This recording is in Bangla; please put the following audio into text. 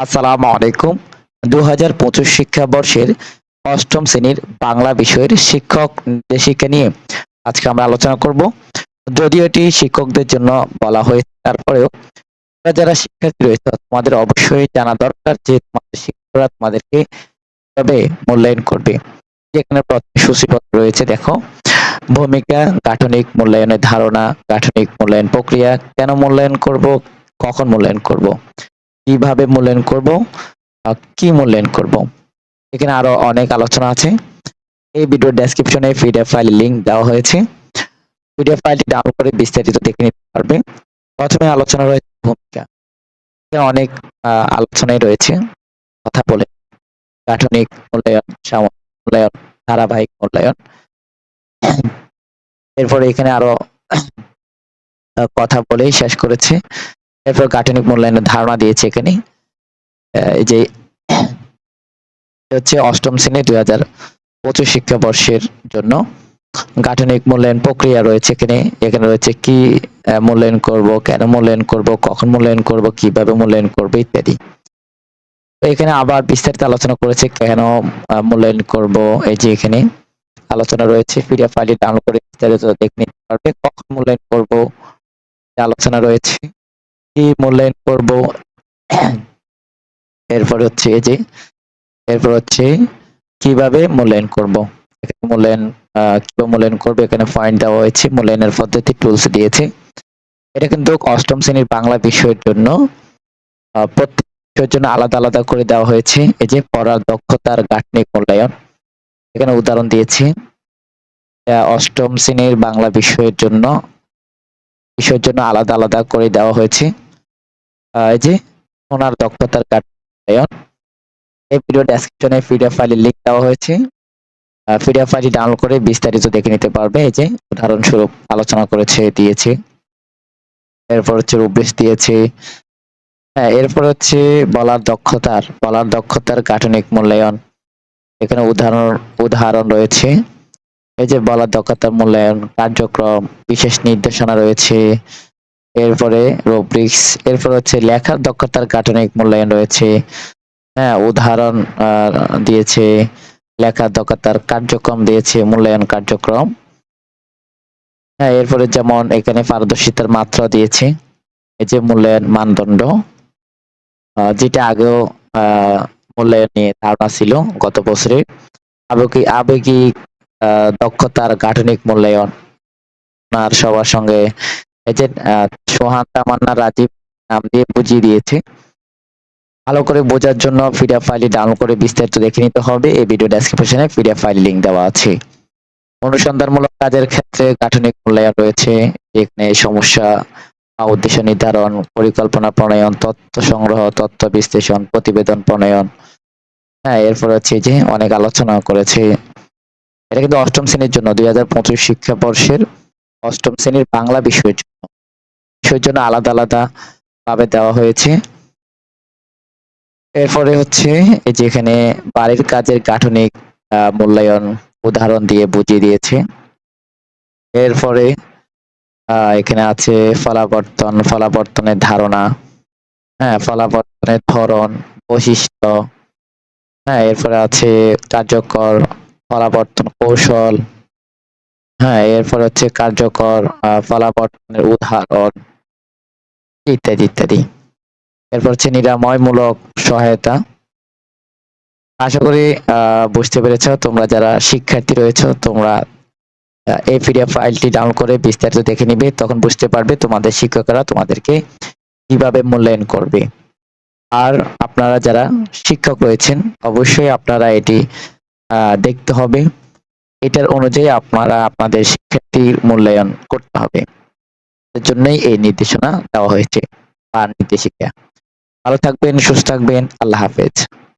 আসসালামু আলাইকুম। দু হাজার পঁচিশ শিক্ষাবর্ষের অষ্টম শ্রেণির বাংলা বিষয়ের শিক্ষক নির্দেশিকা নিয়ে আজকে আমরা আলোচনা করব। যদিও এটি শিক্ষকদের জন্য বলা হয়েছে, তারপরেও যারা শিক্ষার্থী রয়েছে, তোমাদের অবশ্যই জানা দরকার যে তোমাদের শিক্ষকরা তোমাদেরকে কীভাবে মূল্যায়ন করবে। এখানে প্রথমে সূচিপত্র রয়েছে, দেখো। ভূমিকা, গাঠনিক মূল্যায়নের ধারণা, গাঠনিক মূল্যায়ন প্রক্রিয়া, কেন মূল্যায়ন করব, কখন মূল্যায়ন করব। কীভাবে মূল্যায়ন করব কি মূল্যায়ন করব? এখানে আরও অনেক আলোচনা আছে। এই ভিডিও ডেসক্রিপশনে পিডিএফ ফাইল লিংক দেওয়া হয়েছে। পিডিএফ ফাইলটি ডাউনলোড করে বিস্তারিত দেখে নিতে পারবে। প্রথমে আলোচনা রয়েছে ভূমিকা। অনেক আলোচনায় রয়েছে। কথা বলে গাঠনিক মূল্যায়ন মূল্যায়ন, ধারাবাহিক মূল্যায়ন। এরপরে এখানে আরও কথা বলেই শেষ করেছে। এরপর গাঠনিক মূল্যায়নের ধারণা দিয়েছে এখানে। যে হচ্ছে অষ্টম শ্রেণি দুই হাজার পঁচিশ শিক্ষাবর্ষের জন্য গাঠনিক মূল্যায়ন প্রক্রিয়া রয়েছে এখানে। এখানে রয়েছে কি মূল্যায়ন করব, কেন মূল্যায়ন করব, কখন মূল্যায়ন করব, কীভাবে মূল্যায়ন করব ইত্যাদি। এখানে আবার বিস্তারিত আলোচনা করেছে কেন মূল্যায়ন করব, এই যে এখানে আলোচনা রয়েছে। পিডিএফ ফাইলটি ডাউনলোড করে বিস্তারিত দেখে নিতে পারবে, কখন মূল্যায়ন করব আলোচনা রয়েছে। কি মূল্যায়ন করব? এরপর হচ্ছে এই যে, এরপর হচ্ছে কীভাবে মূল্যায়ন করব? এখানে মূল্যায়ন কীভাবে মূল্যায়ন করবে? এখানে পয়েন্ট দেওয়া হয়েছে মূল্যায়নের পদ্ধতি টুলস দিয়েছে। এটা কিন্তু অষ্টম শ্রেণির বাংলা বিষয়ের জন্য প্রত্যেক বিষয়ের জন্য আলাদা আলাদা করে দেওয়া হয়েছে। এই যে পড়ার দক্ষতার গাঠনিক মূল্যায়ন, এখানে উদাহরণ দিয়েছে। অষ্টম শ্রেণির বাংলা বিষয়ের জন্য বিষয়ের জন্য আলাদা আলাদা করে দেওয়া হয়েছে। এই যে ওনার দক্ষতার কার্যায়ন এই ভিডিও ডেসক্রিপশনে পিডিএফ ফাইলের লিংক দেওয়া হয়েছে। পিডিএফ ফাইলটি ডাউনলোড করে বিস্তারিত দেখে নিতে পারবে। এই যে উদাহরণস্বরূপ আলোচনা করেছে, দিয়েছে। এরপর হচ্ছে রূপবেশ দিয়েছে। হ্যাঁ এরপর হচ্ছে বলার দক্ষতার বলার দক্ষতার গাঠনিক মূল্যায়ন। এখানে উদাহরণ উদাহরণ রয়েছে। এই যে বলার দক্ষতার মূল্যায়ন, কার্যক্রম, বিশেষ নির্দেশনা রয়েছে। এরপরে রুব্রিক্স, এরপর হচ্ছে লেখার দক্ষতার গাঠনিক মূল্যায়ন রয়েছে। হ্যাঁ উদাহরণ দিয়েছে, লেখার দক্ষতার কার্যক্রম দিয়েছে, মূল্যায়ন কার্যক্রম। হ্যাঁ এরপরে যেমন এখানে পারদর্শিতার মাত্রা দিয়েছে, এই যে মূল্যায়ন মানদণ্ড যেটা আগেও মূল্যায়ন নিয়ে ধারণা ছিল গত বছরে। আবেগিক আবেগিক দক্ষতার গাঠনিক মূল্যায়ন আপনার সবার সঙ্গে এই যে সোহান তামান্না রাজীব নাম দিয়ে বুঝিয়ে দিয়েছে। ভালো করে বোঝার জন্য পিডিএফ ফাইলটি ডাউনলোড করে বিস্তারিত দেখে নিতে হবে। এই ভিডিও ডেসক্রিপশনে পিডিএফ ফাইল লিংক দেওয়া আছে। অনুসন্ধানমূলক কাজের ক্ষেত্রে গাঠনিক মূল্যায়ন রয়েছে। এখানে সমস্যা উদ্দেশ্য নির্ধারণ, পরিকল্পনা প্রণয়ন, তথ্য সংগ্রহ, তথ্য বিশ্লেষণ, প্রতিবেদন প্রণয়ন। হ্যাঁ এরপর হচ্ছে যে অনেক আলোচনা করেছে। এটা কিন্তু অষ্টম শ্রেণির জন্য, দুই হাজার পঁচিশ শিক্ষাবর্ষের অষ্টম শ্রেণির বাংলা বিষয়ের জন্য। বিষয়ের জন্য আলাদা আলাদা ভাবে দেওয়া হয়েছে। এরপরে হচ্ছে এই যে এখানে বাড়ির কাজের গাঠনিক মূল্যায়ন উদাহরণ দিয়ে বুঝিয়ে দিয়েছে। এরপরে এখানে আছে ফলাবর্তন, ফলাবর্তনের ধারণা হ্যাঁ ফলাবর্তনের ধরন, বৈশিষ্ট্য হ্যাঁ এরপরে আছে কার্যকর ফলাবর্তন কৌশল হ্যাঁ এরপর হচ্ছে কার্যকর ফলাবর্তনের উদাহরণ ইত্যাদি ইত্যাদি। এরপর হচ্ছে নিরাময়মূলক সহায়তা। আশা করি বুঝতে পেরেছ, তোমরা যারা শিক্ষার্থী রয়েছে, তোমরা এই পিডিএফ ফাইলটি ডাউনলোড করে বিস্তারিত দেখে নিবে। তখন বুঝতে পারবে তোমাদের শিক্ষকরা তোমাদেরকে কীভাবে মূল্যায়ন করবে। আর আপনারা যারা শিক্ষক রয়েছেন, অবশ্যই আপনারা এটি দেখতে হবে। এটার অনুযায়ী আপনারা আপনাদের শিক্ষার্থীর মূল্যায়ন করতে হবে। এর জন্যই এই নির্দেশনা দেওয়া হয়েছে বা নির্দেশিকা। ভালো থাকবেন, সুস্থ থাকবেন, আল্লাহ হাফেজ।